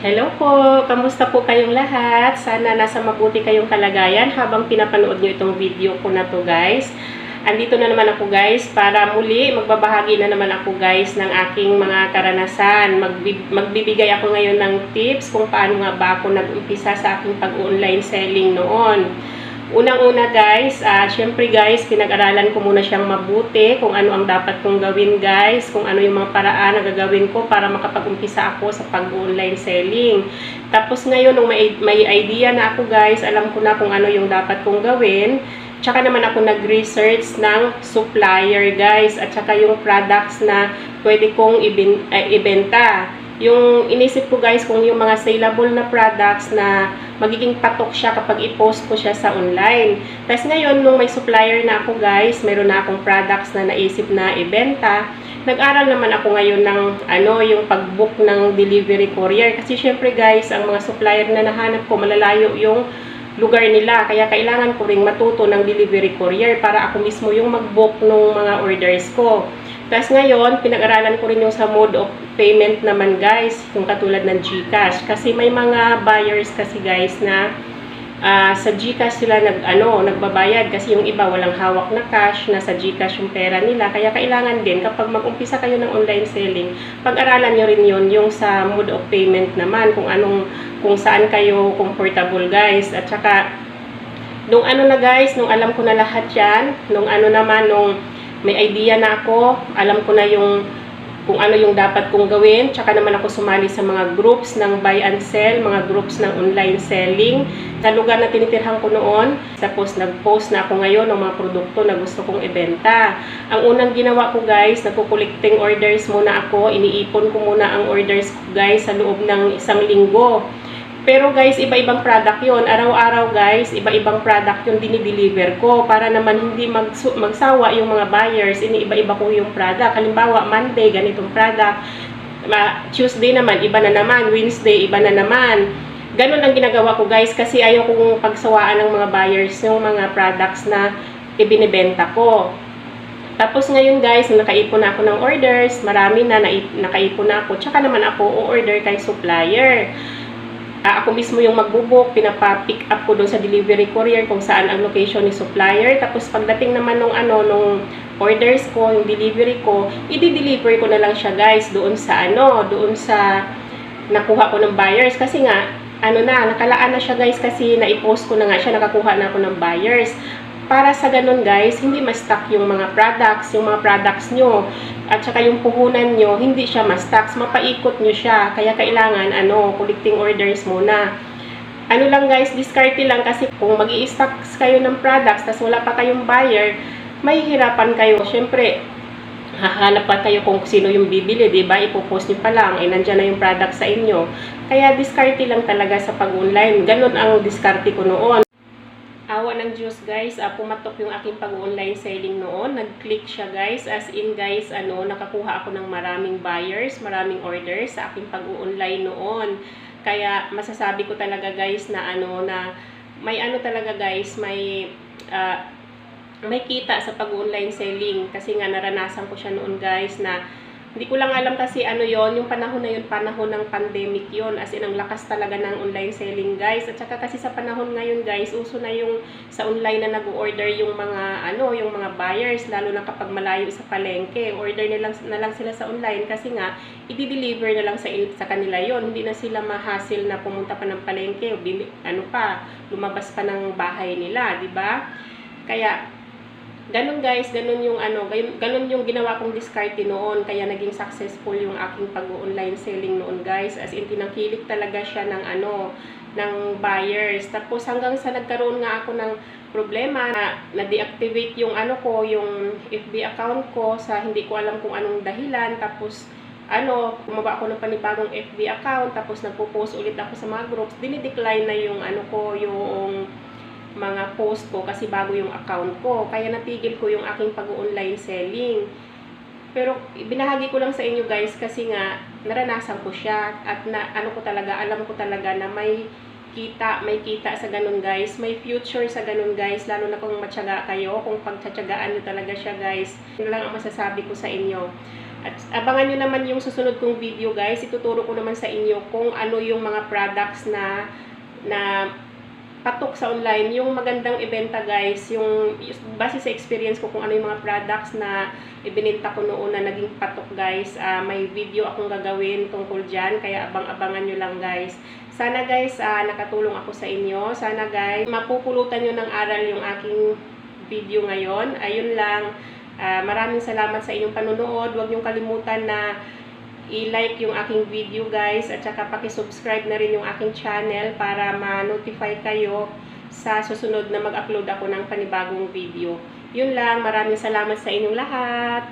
Hello po! Kamusta po kayong lahat? Sana nasa mabuti kayong kalagayan habang pinapanood nyo itong video ko na to guys. Andito na naman ako guys para muli magbabahagi na naman ako guys ng aking mga karanasan. Magbi- magbibigay ako ngayon ng tips kung paano nga ba ako nag-umpisa sa aking pag-online selling noon. Unang-una guys, ah syempre guys, pinag-aralan ko muna siyang mabuti kung ano ang dapat kong gawin guys, kung ano yung mga paraan na gagawin ko para makapag-umpisa ako sa pag-online selling. Tapos ngayon, nung may, may idea na ako guys, alam ko na kung ano yung dapat kong gawin. Tsaka naman ako nag-research ng supplier guys, at tsaka yung products na pwede kong ibin, eh, ibenta yung inisip ko guys kung yung mga saleable na products na magiging patok siya kapag i-post ko siya sa online. Tapos ngayon, nung may supplier na ako guys, meron na akong products na naisip na ibenta, nag-aral naman ako ngayon ng ano, yung pag-book ng delivery courier. Kasi syempre guys, ang mga supplier na nahanap ko, malalayo yung lugar nila. Kaya kailangan ko ring matuto ng delivery courier para ako mismo yung mag-book ng mga orders ko. Tapos ngayon, pinag-aralan ko rin yung sa mode of payment naman guys, yung katulad ng GCash. Kasi may mga buyers kasi guys na ah, sa GCash sila nag, ano, nagbabayad kasi yung iba walang hawak na cash, nasa GCash yung pera nila. Kaya kailangan din kapag mag-umpisa kayo ng online selling, pag-aralan nyo rin yun yung sa mode of payment naman, kung anong, kung saan kayo comfortable guys. At saka, nung ano na guys, nung alam ko na lahat yan, nung ano naman, nung may idea na ako, alam ko na yung kung ano yung dapat kong gawin, tsaka naman ako sumali sa mga groups ng buy and sell, mga groups ng online selling. Sa lugar na tinitirhan ko noon, tapos nag-post na ako ngayon ng mga produkto na gusto kong ibenta. Ang unang ginawa ko guys, nagko-collecting orders muna ako, iniipon ko muna ang orders ko guys sa loob ng isang linggo. Pero guys, iba-ibang product yon Araw-araw guys, iba-ibang product yung dinideliver ko para naman hindi magsu- magsawa yung mga buyers. Ini-iba-iba ko yung product. Halimbawa, Monday, ganitong product. Tuesday naman, iba na naman. Wednesday, iba na naman. Ganon ang ginagawa ko guys kasi ayaw kong pagsawaan ng mga buyers yung mga products na ibinibenta ko. Tapos ngayon guys, nakaipon na ako ng orders, marami na naip- nakaipon na ako. Tsaka naman ako o-order kay supplier ah, ako mismo yung magbubuk, pinapa-pick up ko doon sa delivery courier kung saan ang location ni supplier. Tapos pagdating naman nung ano, nung orders ko, yung delivery ko, i-deliver ko na lang siya guys doon sa ano, doon sa nakuha ko ng buyers. Kasi nga, ano na, nakalaan na siya guys kasi na-post ko na nga siya, nakakuha na ako ng buyers para sa ganun guys, hindi ma-stock yung mga products, yung mga products nyo, at saka yung puhunan nyo, hindi siya ma-stock, mapaikot nyo siya. Kaya kailangan, ano, collecting orders muna. Ano lang guys, discarte lang kasi kung mag stock kayo ng products, tas wala pa kayong buyer, may hirapan kayo. Siyempre, hahanap pa kayo kung sino yung bibili, di ba? Ipopost nyo pa lang, eh, nandyan na yung product sa inyo. Kaya discarte lang talaga sa pag-online. Ganon ang discarte ko noon. Awa ng Diyos guys, ah, pumatok yung aking pag-online selling noon. Nag-click siya guys, as in guys, ano, nakakuha ako ng maraming buyers, maraming orders sa aking pag-online noon. Kaya masasabi ko talaga guys na ano na may ano talaga guys, may ah, may kita sa pag-online selling kasi nga naranasan ko siya noon guys na hindi ko lang alam kasi ano yon yung panahon na yun, panahon ng pandemic yon as in ang lakas talaga ng online selling guys. At saka kasi sa panahon ngayon guys uso na yung sa online na nag-order yung mga ano yung mga buyers. Lalo na kapag malayo sa palengke order na lang, na lang sila sa online. Kasi nga i-deliver na lang sa sa kanila yon hindi na sila ma-hassle na pumunta pa ng palengke o ano pa lumabas pa ng bahay nila di ba? Kaya Ganun guys, ganun yung ano, ganun, yung ginawa kong discarte noon kaya naging successful yung aking pag-online selling noon guys. As in tinangkilik talaga siya ng ano, ng buyers. Tapos hanggang sa nagkaroon nga ako ng problema na na-deactivate yung ano ko, yung FB account ko sa hindi ko alam kung anong dahilan. Tapos ano, kumaba ako ng panibagong FB account, tapos nagpo-post ulit ako sa mga groups, dinidecline na yung ano ko, yung mga post ko kasi bago yung account ko. Kaya natigil ko yung aking pag-online selling. Pero binahagi ko lang sa inyo guys kasi nga naranasan ko siya at na ano ko talaga, alam ko talaga na may kita, may kita sa ganun guys, may future sa ganun guys, lalo na kung matyaga kayo, kung pagtsatsagaan nyo talaga siya guys. Yun lang ang masasabi ko sa inyo. At abangan nyo naman yung susunod kong video guys. Ituturo ko naman sa inyo kung ano yung mga products na na patok sa online. Yung magandang ibenta guys, yung base sa experience ko kung ano yung mga products na ibinenta ko noon na naging patok guys. Ah, may video akong gagawin tungkol dyan, kaya abang-abangan nyo lang guys. Sana guys, ah, nakatulong ako sa inyo. Sana guys, mapupulutan nyo ng aral yung aking video ngayon. Ayun lang. Ah, maraming salamat sa inyong panonood. Huwag niyong kalimutan na i-like yung aking video guys at saka paki-subscribe na rin yung aking channel para ma-notify kayo sa susunod na mag-upload ako ng panibagong video. Yun lang, maraming salamat sa inyong lahat.